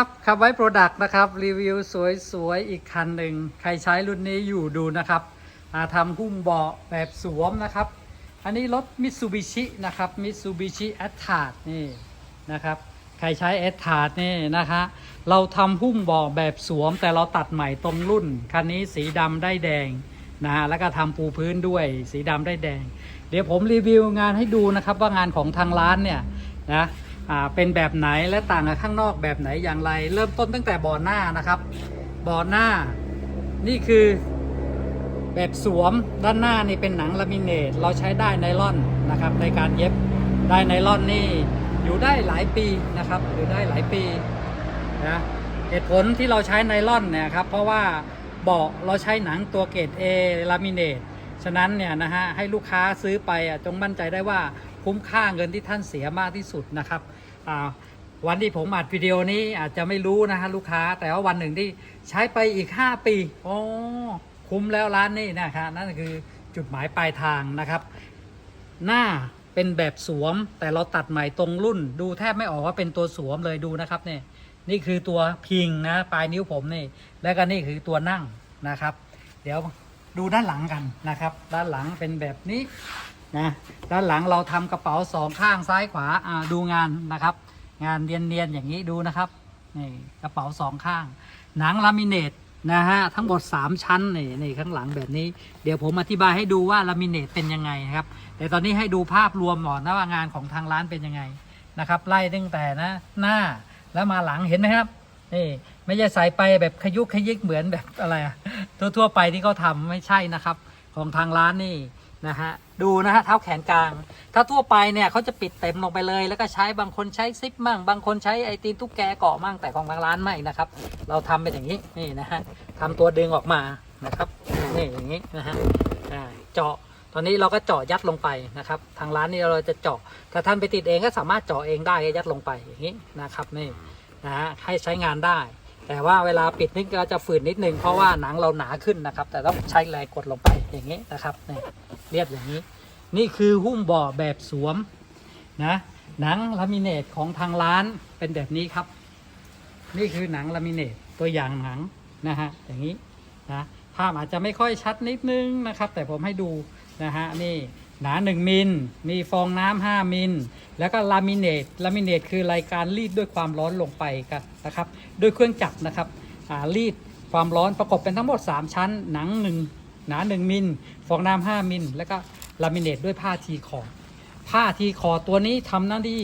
ครับขับไว้โปรดักต์นะครับ รีวิวสวยๆ อีกคันหนึ่ง ใครใช้รุ่นนี้อยู่ดูนะครับอ่าทำหุ้มเบาะแบบสวมนะครับ อันนี้รถมิ t ซูบิชินะครับมิ t ซูบิชิแอตทาร์ดนี่นะครับ ใครใช้แอตทาร์ดนี่นะคะ เราทำหุ้มเบาะแบบสวม แต่เราตัดใหม่ตรงรุ่น คันนี้สีดำได้แดงนะฮะแล้วก็ทำปูพื้นด้วยสีดำได้แดง เดี๋ยวผมรีวิวงานให้ดูนะครับว่างานของทางร้านเนี่ยนะ เป็นแบบไหนและต่างกับข้างนอกแบบไหนอย่างไร เริ่มต้นตั้งแต่บอหน้านะครับบอหน้านี่คือแบบสวมด้านหน้านี่เป็นหนังลามิเนตเราใช้ได้ไนล่อนนะครับ ในการเย็บได้ไนล่อนนี่อยู่ได้หลายปีนะครับอยู่ได้หลายปีนะเหตุผลที่เราใช้ไนล่อนเนี่ยครับเพราะว่าเบาะเราใช้หนังตัวเกรด A ลามิเนตฉะนั้นเนี่ยนะฮะให้ลูกค้าซื้อไปอะจงมั่นใจได้ว่าคุ้มค่าเงินที่ท่านเสียมากที่สุดนะครับ วันที่ผมอัดวิดีโอนี้อาจจะไม่รู้นะฮะลูกค้า แต่ว่าวันหนึ่งที่ใช้ไปอีก 5 ปี โอ้คุ้มแล้วร้านนี้นะครับนั่นคือจุดหมายปลายทางนะครับ หน้าเป็นแบบสวม แต่เราตัดใหม่ตรงรุ่น ดูแทบไม่ออกว่าเป็นตัวสวมเลยดูนะครับเนี่ยนี่คือตัวพิงนะปลายนิ้วผมนี่ แล้วก็นี่คือตัวนั่งนะครับ เดี๋ยวดูด้านหลังกันนะครับ ด้านหลังเป็นแบบนี้ นะด้านหลังเราทำกระเป๋าสองข้างซ้ายขวาอ่าดูงานนะครับ งานเนียนๆอย่างนี้ดูนะครับนี่กระเป๋าสองข้าง หนังลามิเนตนะฮะทั้งหมด 3 ชั้นนี่นี่ข้างหลังแบบนี้ เดี๋ยวผมอธิบายให้ดูว่าลามิเนตเป็นยังไงครับ แต่ตอนนี้ให้ดูภาพรวมก่อนนะว่างานของทางร้านเป็นยังไงนะครับ ไล่ตั้งแต่นะหน้าแล้วมาหลังเห็นไหมครับนี่ไม่ใช่ใส่ไปแบบขยุกขยิกเหมือนแบบอะไรทั่วๆไปที่เขาทำไม่ใช่นะครับ ของทางร้านนี่ นะฮะดูนะฮะเท้าแขนกลาง ถ้าทั่วไปเนี่ยเขาจะปิดเต็มลงไปเลย แล้วก็ใช้บางคนใช้ซิปมั่ง บางคนใช้ไอตีนตุ๊กแกเกาะมั่งแต่ของทางร้านไม่นะครับ เราทำเป็นอย่างนี้นี่นะฮะทำตัวดึงออกมานะครับนี่อย่างนี้นะฮะเจาะตอนนี้เราก็เจาะยัดลงไปนะครับ ทางร้านนี่เราจะเจาะถ้าท่านไปติดเองก็สามารถเจาะเองได้ยัดลงไปอย่างนี้นะครับนี่นะฮะให้ใช้งานได้ แต่ว่าเวลาปิดนี่ก็จะฝืนนิดนึงเพราะว่าหนังเราหนาขึ้นนะครับ แต่ต้องใช้แรงกดลงไปอย่างนี้นะครับนี่เรียบอย่างนี้ นี่คือหุ้มบ่อแบบสวมนะหนังลามิเนตของทางร้านเป็นแบบนี้ครับ นี่คือหนังลามิเนตตัวอย่างหนังนะฮะอย่างนี้นะภาพอาจจะไม่ค่อยชัดนิดนึงนะครับ แต่ผมให้ดูนะฮะนี่ หนา 1 มิล มีฟองน้ำ5มิล แล้วก็ลามิเนตลามิเนตคือรายการรีดด้วยความร้อนลงไปกันนะครับด้วยเครื่องจักรนะครับรีดความร้อนประกอบเป็นทั้งหมด 3 ชั้น หนัง 1 หนา 1 มิล ฟองน้ำ5มิล แล้วก็ลามิเนตด้วยผ้าทีคอร์ผ้าทีคอร์ตัวนี้ทำหน้าที่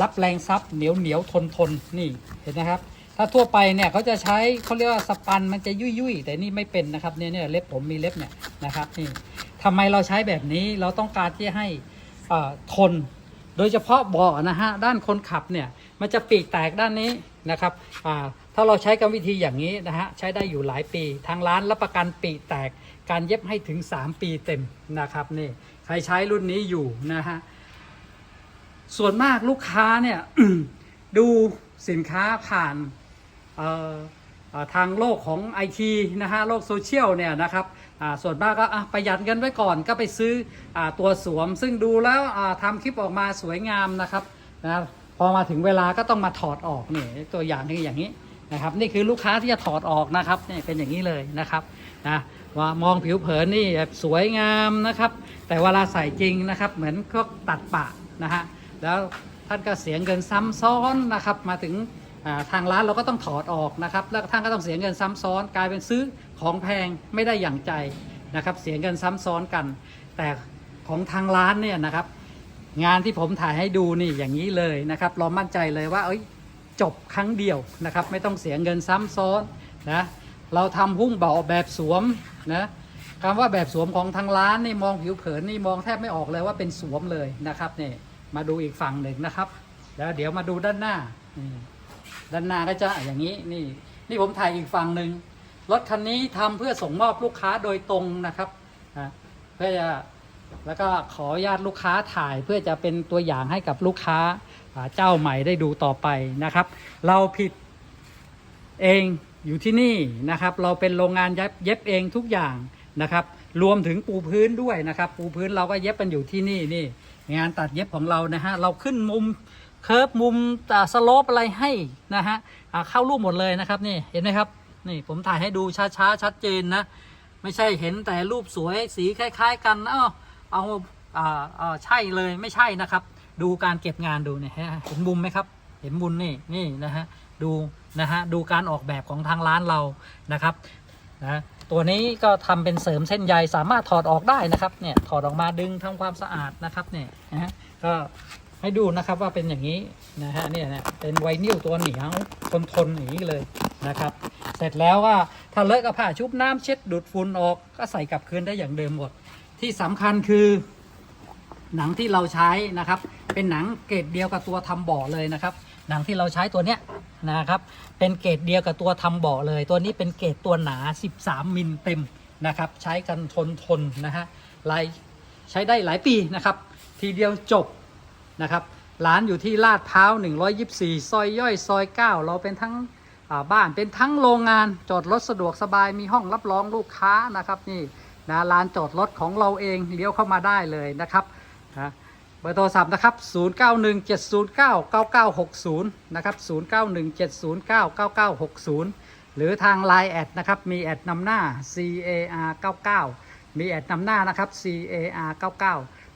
รับแรงซับเหนียวเหนียวทนทนนี่เห็นนะครับ ถ้าทั่วไปเนี่ยเขาจะใช้เขาเรียกว่าสปันมันจะยุ่ยยุ่ยแต่นี่ไม่เป็นนะครับเนี่ยเนี่ยเล็บผมมีเล็บเนี่ยนะครับนี่ ทำไมเราใช้แบบนี้เราต้องการที่ให้ทน โดยเฉพาะเบาะนะฮะด้านคนขับเนี่ยมันจะปีกแตกด้านนี้นะครับถ้าเราใช้กรรมวิธีอย่างนี้นะฮะใช้ได้อยู่หลายปี ทางร้านรับประกันปีกแตกการเย็บให้ถึง 3 ปีเต็มนะครับนี่ใครใช้รุ่นนี้อยู่นะฮะส่วนมากลูกค้าเนี่ยดูสินค้าผ่านเอ่อ ทางโลกของไอทีนะฮะโลกโซเชียลเนี่ยนะครับส่วนมากก็ประหยัดกันไว้ก่อนก็ไปซื้ออตัวสวม ซึ่งดูแล้วอ่าทำคลิปออกมาสวยงามนะครับนะพอมาถึงเวลาก็ต้องมาถอดออกนี่ตัวอย่างคืออย่างนี้นะครับนี่คือลูกค้าที่จะถอดออกนะครับนี่เป็นอย่างนี้เลยนะครับนะว่ามองผิวเผินนี่แบบสวยงามนะครับ แต่เวลาใส่จริงนะครับ เหมือนก็ตัดปะนะฮะแล้วท่านก็เสียงเงินซ้ำซ้อนนะครับ มาถึง ทางร้านเราก็ต้องถอดออกนะครับ แล้วท่านก็ต้องเสียเงินซ้ำซ้อน กลายเป็นซื้อของแพงไม่ได้อย่างใจนะครับ เสียเงินซ้ำซ้อนกัน แต่ของทางร้านเนี่ยนะครับ งานที่ผมถ่ายให้ดูนี่อย่างนี้เลยนะครับเรามั่นใจเลยว่าเอ้ยจบครั้งเดียวนะครับ ไม่ต้องเสียเงินซ้ำซ้อนนะเราทำหุ้มเบาแบบสวมนะคำว่าแบบสวมของทางร้านนี่มองผิวเผินนี่มองแทบไม่ออกเลยว่าเป็นสวมเลยนะครับนี่มาดูอีกฝั่งหนึ่งนะครับ แล้วเดี๋ยวมาดูด้านหน้านี่ ด้านหน้าก็จะอย่างนี้นี่นี่ผมถ่ายอีกฝั่งหนึ่งรถคันนี้ทำเพื่อส่งมอบลูกค้าโดยตรงนะครับอะเพื่อจะแล้วก็ขออนุญาตลูกค้าถ่ายเพื่อจะเป็นตัวอย่างให้กับลูกค้าเจ้าใหม่ได้ดูต่อไปนะครับ เราผิดเองอยู่ที่นี่นะครับ เราเป็นโรงงานเย็บเย็บเองทุกอย่างนะครับ รวมถึงปูพื้นด้วยนะครับ ปูพื้นเราก็เย็บกันอยู่ที่นี่นี่งานตัดเย็บของเรานะฮะเราขึ้นมุม เคิร์ฟมุมสโลปอะไรให้นะฮะเข้ารูปหมดเลยนะครับนี่เห็นไหมครับนี่ผมถ่ายให้ดูช้าๆชัดเจนนะ ไม่ใช่เห็นแต่รูปสวยสีคล้าย ๆ กันเอ้าเอาอ่าอ่าใช่เลยไม่ใช่นะครับ ดูการเก็บงานดูเนี่ยเห็นมุมไหมครับ เห็นมุมนี่นี่นะฮะดูนะฮะดูการออกแบบของทางร้านเรานะครับนะตัวนี้ก็ทำเป็นเสริมเส้นใยสามารถถอดออกได้นะครับเนี่ยถอดออกมาดึงทำความสะอาดนะครับเนี่ยนะฮะก็ ให้ดูนะครับว่าเป็นอย่างนี้นะฮะเนี่ยนะเป็นไวนิลตัวเหนียวทนทนอย่างนี้เลยนะครับ เสร็จแล้วก็ถ้าเลอะก็ผ้าชุบน้ำเช็ดดูดฝุ่นออกก็ใส่กลับคืนได้อย่างเดิมหมด ที่สำคัญคือ หนังที่เราใช้นะครับ เป็นหนังเกรดเดียวกับตัวทำเบ่อเลยนะครับ หนังที่เราใช้ตัวเนี้ยนะครับเป็นเกรดเดียวกับตัวทำเบ่อเลย ตัวนี้เป็นเกรดตัวหนา 13 มิลเต็มนะครับ ใช้กันทนทนนะฮะลายใช้ได้หลายปีนะครับ ทีเดียวจบ นะครับร้านอยู่ที่ลาดพร้าว 124 ซอยย่อยซอย 9 เราเป็นทั้งบ้านเป็นทั้งโรงงานจอดรถสะดวกสบายมีห้องรับรองลูกค้านะครับนี่นะลานจอดรถของเราเองเลี้ยวเข้ามาได้เลยนะครับนะเบอร์โทรศัพท์นะครับ 0917099960 นะครับ 0917099960 หรือทาง Line แอดนะครับ มีแอดนำหน้า CAR99 มีแอดนำหน้านะครับ CAR99